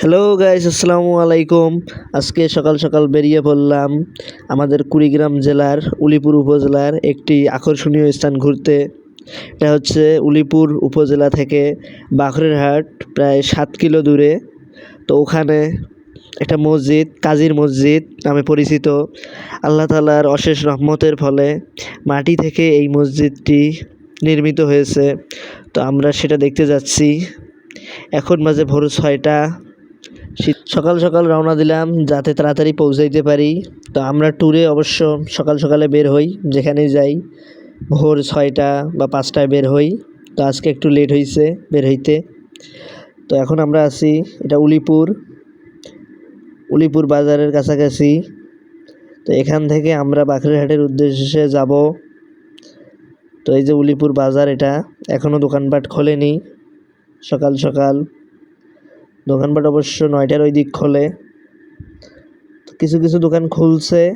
Hello guys আসসালামু আলাইকুম আজকে সকাল সকাল বেরিয়ে পড়লাম আমাদের কুড়িগ্রাম জেলার উলিপুর উপজেলার একটি আকর্ষণীয় স্থান ঘুরতে। এটা হচ্ছে উলিপুর উপজেলা থেকে বাখরেরহাট প্রায় সাত কিলো দূরে। তো ওখানে একটা মসজিদ, কাজীর মসজিদ নামে পরিচিত। আল্লাহ তালার অশেষ রহমতের ফলে মাটি থেকে এই মসজিদটি নির্মিত হয়েছে। তো আমরা সেটা দেখতে যাচ্ছি। এখন মাঝে ভোর ছয়টা। শীত, সকাল সকাল রওনা দিলাম যাতে তাড়াতাড়ি পৌঁছাইতে পারি। তো আমরা ট্যুরে অবশ্য সকাল সকালে বের হই, যেখানেই যাই। ভোর ছয়টা বা পাঁচটায় বের হই। তো আজকে একটু লেট হয়েছে বের হইতে। তো এখন আমরা আছি, এটা উলিপুর। উলিপুর বাজারের কাছাকাছি। তো এখান থেকে আমরা বাখরিহাটের উদ্দেশ্যে যাব। তো এই যে উলিপুর বাজার এটা এখনও দোকানপাট খোলেনি। সকাল সকাল দোকানপাট অবশ্য নয়টার ওই দিক খোলে। কিছু কিছু দোকান খুলছে।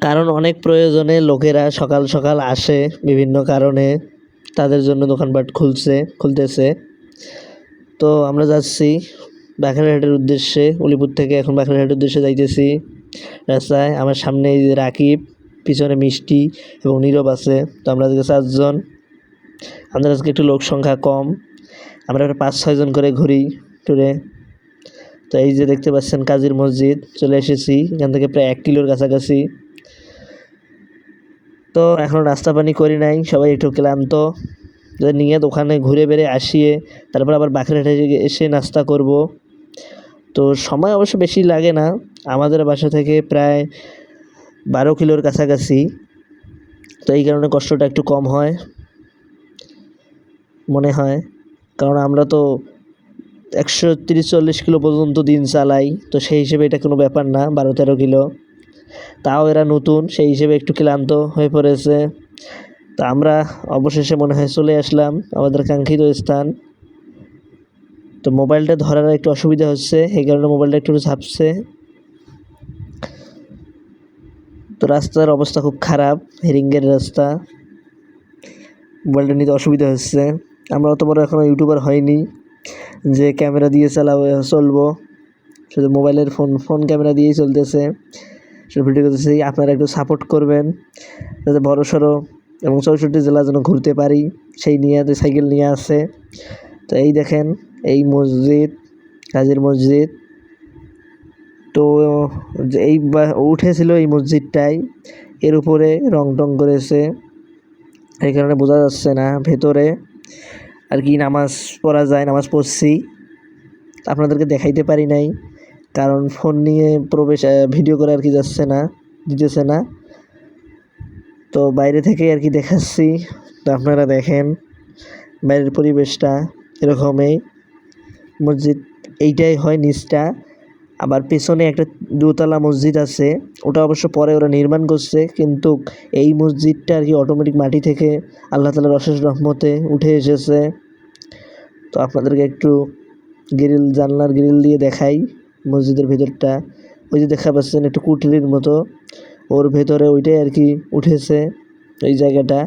কারণ অনেক প্রয়োজনে লোকেরা সকাল সকাল আসে বিভিন্ন কারণে। তাদের জন্য দোকানপাট খুলছে, খুলতেছে। তো আমরা যাচ্ছি বাখেরহাটের উদ্দেশ্যে। উলিপুর থেকে এখন বাখেরহাটের উদ্দেশ্যে যাইতেছি। রাস্তায় আমার সামনে এই রাকিব, পিছনে মিষ্টি এবং নীরব আছে। তো আমরা আজকে চারজন আমাদের আজকে একটু লোক সংখ্যা কম। আমরা পাঁচ ছয়জন করে ঘুরি ট্যুরে তো এই যে দেখতে পাচ্ছেন কাজীর মসজিদ, চলে এসেছি। এখান থেকে প্রায় এক কিলোর কাছাকাছি। তো এখন নাস্তা পানি করি নাই, সবাই একটু ক্লান্ত। নিয়ে ওখানে ঘুরে বেড়ে আসিয়ে তারপর আবার বাঁকড়াহাটে এসে নাস্তা করব। তো সময় অবশ্য বেশি লাগে না, আমাদের বাসা থেকে প্রায় বারো কিলোর কাছাকাছি। তো এই কারণে কষ্টটা একটু কম হয়, মনে হয়। কারণ আমরা তো একশো তিরিশ চল্লিশ কিলো পর্যন্ত দিন চালাই, তো সেই হিসেবে এটা কোনো ব্যাপার না, বারো তেরো কিলো। তাও এরা নতুন, সেই হিসেবে একটু ক্লান্ত হয়ে পড়েছে। তো আমরা অবশেষে মনে হয় চলে আসলাম আমাদের কাঙ্ক্ষিত স্থান। তো মোবাইলটা ধরার একটু অসুবিধা হচ্ছে এই কারণে মোবাইলটা একটু ঝাপছে। তো রাস্তার অবস্থা খুব খারাপ হেরিঙ্গের রাস্তা। মোবাইলটা নিতে অসুবিধা হচ্ছে। আমরা অত বড় এখনও ইউটিউবার হয়নি, যে ক্যামেরা দিয়ে চালাবো, চলবো। শুধু মোবাইলের ফোন ফোন ক্যামেরা দিয়েই চলতেছে। সেটা ভিডিও করতেছি, আপনারা একটু সাপোর্ট করবেন, যাতে বড় সড়ো এবং চৌষট্টি জেলা যেন ঘুরতে পারি, সেই নিয়ে সাইকেল নিয়ে আসে তো এই দেখেন, এই মসজিদ, কাজীর মসজিদ। তো এই উঠেছিল এই মসজিদটাই, এর উপরে রং টং করেছে। এই কারণে বোঝা যাচ্ছে না, ভেতরে আর কি নামাজ পড়া যায়, নামাজ পড়ছি। আপনাদেরকে দেখাইতে পারি নাই, কারণ ফোন নিয়ে প্রবেশ ভিডিও করে আর কি যাচ্ছে না, দিতেছে না। তো বাইরে থেকে আর কি দেখাচ্ছি, তো আপনারা দেখেন বাইরের পরিবেশটা এরকমই। মসজিদ এইটাই হয় নিচটা। আবার পেছনে একটা দোতলা মসজিদ আছে। ওটা অবশ্য পরে ওরা নির্মাণ করছে, কিন্তু এই মসজিদটা আর কি অটোমেটিক মাটি থেকে আল্লাহ তালার অশেষ রহমতে উঠে এসেছে। তো আপনাদেরকে একটু গ্রিল জানলার গ্রিল দিয়ে দেখাই মসজিদের ভেতরটা। ওই যে দেখা পাচ্ছেন একটু কুটিরির মতো। ওর ভেতরে ওইটাই আর কি উঠেছে ওই জায়গাটা।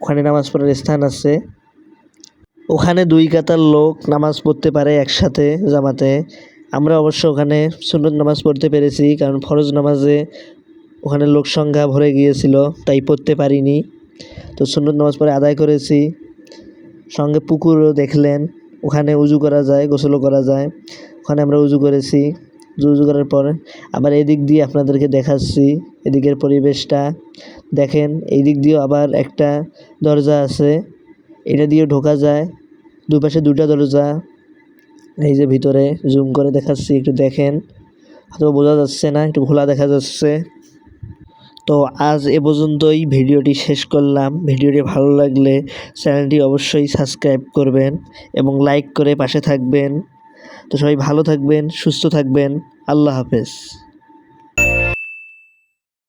ওখানে নামাজ পড়ার স্থান আছে। ওখানে দুই কাতার লোক নামাজ পড়তে পারে একসাথে জামাতে। আমরা অবশ্য ওখানে সুন্নত নামাজ পড়তে পেরেছি, কারণ ফরজ নামাজে ওখানে লোক সংখ্যা ভরে গিয়েছিল, তাই পড়তে পারিনি। তো সুন্নত নামাজ পড়ে আদায় করেছি। সঙ্গে পুকুরও দেখলেন, ওখানে উজু করা যায়, গোসলও করা যায়। ওখানে আমরা উজু করেছি। উজু করার পর আবার এদিক দিয়ে আপনাদেরকে দেখাচ্ছি, এদিকের পরিবেশটা। দেখেন এই দিক দিয়েও আবার একটা দরজা আছে। এটা দিয়ে ঢোকা যায়। দুপাশে দুটা দরজা। এই যে ভিতরে জুম করে দেখাচ্ছি, একটু দেখেন। হয়তো বোঝা যাচ্ছে না, একটু ঘোলা দেখা যাচ্ছে। তো আজ এ পর্যন্তই, ভিডিওটি শেষ করলাম। ভিডিওটি ভালো লাগলে চ্যানেলটি অবশ্যই সাবস্ক্রাইব করবেন এবং লাইক করে পাশে থাকবেন। তো সবাই ভালো থাকবেন, সুস্থ থাকবেন। আল্লাহ হাফেজ।